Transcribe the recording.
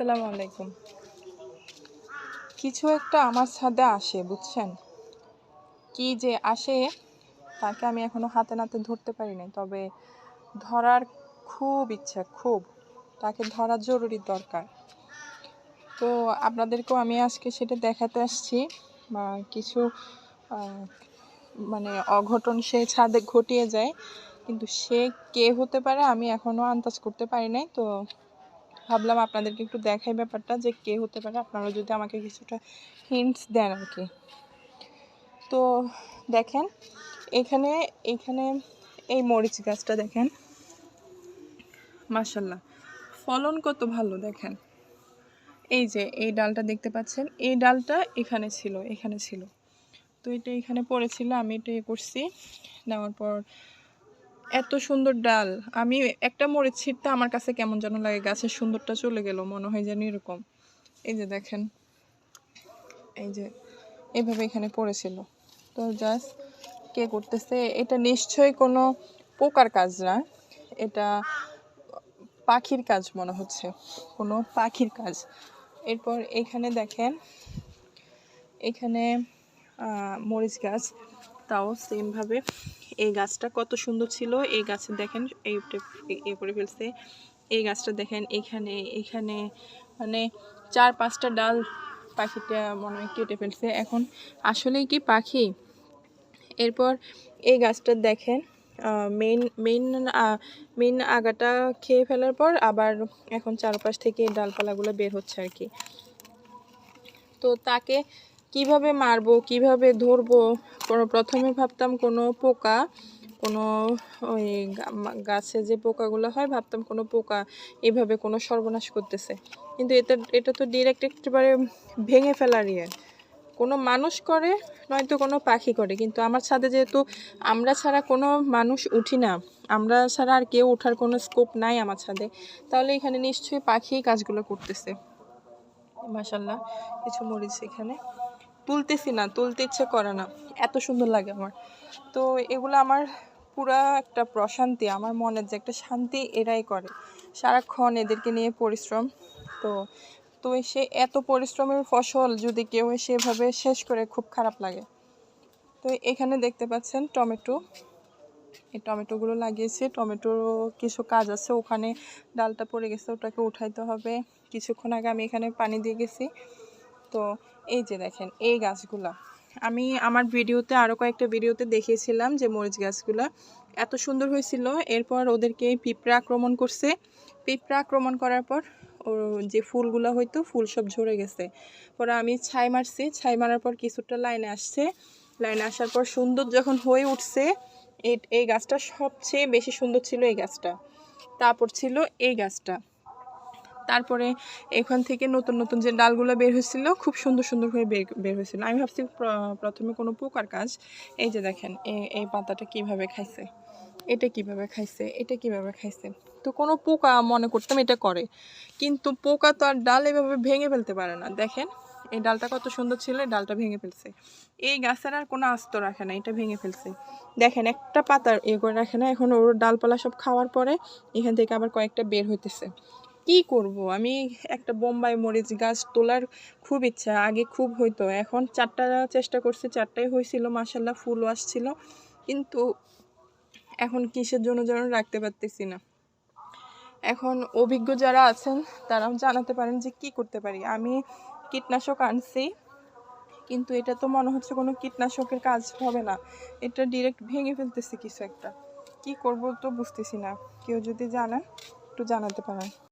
আসসালামু আলাইকুম। কিছু একটা আমার ছাদে আসে, বুঝছেন? কি যে আসে, তাকে আমি এখনও হাতে নাতে ধরতে পারি নাই। তবে ধরার খুব ইচ্ছা, খুব। তাকে ধরা জরুরি দরকার। তো আপনাদেরকেও আমি আজকে সেটা দেখাতে আসছি। বা কিছু মানে অঘটন সে ছাদে ঘটিয়ে যায়। কিন্তু সে কে হতে পারে আমি এখনও আন্দাজ করতে পারি নাই। তো ভাবলাম আপনাদেরকে একটু দেখাই ব্যাপারটা যে কে হতে পারে। আপনারা যদি আমাকে কিছুটা হিন্টস দেন আর কি। তো দেখেন, এখানে এখানে এই মরিচ গাছটা দেখেন। মাশাল্লাহ ফলন কত ভালো দেখেন। এই যে, এই ডালটা দেখতে পাচ্ছেন, এই ডালটা এখানে ছিল এখানে ছিল। তো এটা এখানে পড়েছিল, আমি এটা ইয়ে করছি। নেওয়ার পর এত সুন্দর ডাল। আমি একটা মরিচ ছিটতে আমার কাছে কেমন যেন লাগে, গাছের সুন্দরটা চলে গেল, মনে হয় যেন এরকম। এই যে দেখেন, এই যে এভাবে এখানে পড়েছিল। তো জাস্ট কে করতেছে, এটা নিশ্চয়ই কোনো পোকার কাজ না, এটা পাখির কাজ মনে হচ্ছে, কোনো পাখির কাজ। এরপর এখানে দেখেন, এখানে মরিচ গাছ, তাও সেমভাবে এই গাছটা কত সুন্দর ছিল। এই গাছে দেখেন, এই এ করে ফেলছে। এই গাছটা দেখেন, এখানে এখানে মানে চার পাঁচটা ডাল পাখিটা মনে হয় কেটে ফেলছে। এখন আসলেই কি পাখি? এরপর এই গাছটা দেখেন মেইন মেইন মেইন আগাটা খেয়ে ফেলার পর আবার এখন চারপাশ থেকে ডালপালাগুলো বের হচ্ছে আর কি। তো তাকে কীভাবে মারবো, কীভাবে ধরবো, কোনো প্রথমে ভাবতাম কোনো পোকা, কোনো ওই গাছে যে পোকাগুলো হয়, ভাবতাম কোনো পোকা এভাবে কোনো সর্বনাশ করতেছে। কিন্তু এটা এটা তো ডিরেক্ট একেবারে ভেঙে ফেলার ইয়ে। কোনো মানুষ করে, নয়তো কোনো পাখি করে। কিন্তু আমার ছাদে যেহেতু আমরা ছাড়া কোনো মানুষ উঠি না, আমরা ছাড়া আর কেউ ওঠার কোনো স্কোপ নাই আমার ছাদে, তাহলে এখানে নিশ্চয়ই পাখি কাজগুলো করতেছে। মাসাল্লাহ কিছু মরিচ এখানে। তুলতেছি না, তুলতে ইচ্ছে করে না। এত সুন্দর লাগে আমার। তো এগুলো আমার পুরা একটা প্রশান্তি, আমার মনের যে একটা শান্তি এরাই করে। সারাক্ষণ এদেরকে নিয়ে পরিশ্রম। তো তো সে এত পরিশ্রমের ফসল যদি কেউ সেভাবে শেষ করে খুব খারাপ লাগে। তো এখানে দেখতে পাচ্ছেন টমেটো। এই টমেটোগুলো লাগিয়েছি। টমেটোর কিছু কাজ আছে, ওখানে ডালটা পড়ে গেছে, ওটাকে উঠাইতে হবে। কিছুক্ষণ আগে আমি এখানে পানি দিয়ে গেছি। তো এই যে দেখেন, এই গাছগুলা। আমি আমার ভিডিওতে আরও কয়েকটা ভিডিওতে দেখিয়েছিলাম যে মরিচ গাছগুলা। এত সুন্দর হয়েছিল। এরপর ওদেরকে পিঁপড়া আক্রমণ করছে। পিঁপড়া আক্রমণ করার পর ও যে ফুলগুলো হয়তো ফুল সব ঝরে গেছে। পরে আমি ছাই মারছি। ছাই মারার পর কিছুটা লাইনে আসছে। লাইনে আসার পর সুন্দর যখন হয়ে উঠছে এই এই গাছটা সবচেয়ে বেশি সুন্দর ছিল এই গাছটা। তারপর ছিল এই গাছটা। তারপরে এখান থেকে নতুন নতুন যে ডালগুলো বের হয়েছিল, খুব সুন্দর সুন্দর হয়ে বের বের হয়েছিল। আমি ভাবছি প্রথমে কোনো পোকার কাজ। এই যে দেখেন এই পাতাটা কীভাবে খাইছে, এটা কীভাবে খাইছে, এটা কীভাবে খাইছে। তো কোনো পোকা মনে করতাম এটা করে, কিন্তু পোকা তো আর ডাল এভাবে ভেঙে ফেলতে পারে না। দেখেন, এই ডালটা কত সুন্দর ছিল ডালটা ভেঙে ফেলছে। এই গাছের আর কোনো আস্ত রাখে না, এটা ভেঙে ফেলছে। দেখেন, একটা পাতার এ করে রাখে না, এখন ওর ডালপালা সব খাওয়ার পরে এখান থেকে আবার কয়েকটা বের হইতেছে। কি করব? আমি একটা বোম্বাই মরিচ গাছ তোলার খুব ইচ্ছা। আগে খুব হইতো। এখন চারটা চেষ্টা করছি, চারটাই হয়েছিল মাসাল্লাহ ফুলও আসছিল। কিন্তু এখন কিসের জন্য যেন রাখতে পারতেছি না। এখন অভিজ্ঞ যারা আছেন, তারাও জানাতে পারেন যে কি করতে পারি। আমি কীটনাশক আনছি, কিন্তু এটা তো মনে হচ্ছে কোনো কীটনাশকের কাজ হবে না। এটা ডিরেক্ট ভেঙে ফেলতেছে কিছু একটা। কি করব তো বুঝতেছি না। কেউ যদি জানেন একটু জানাতে পারেন।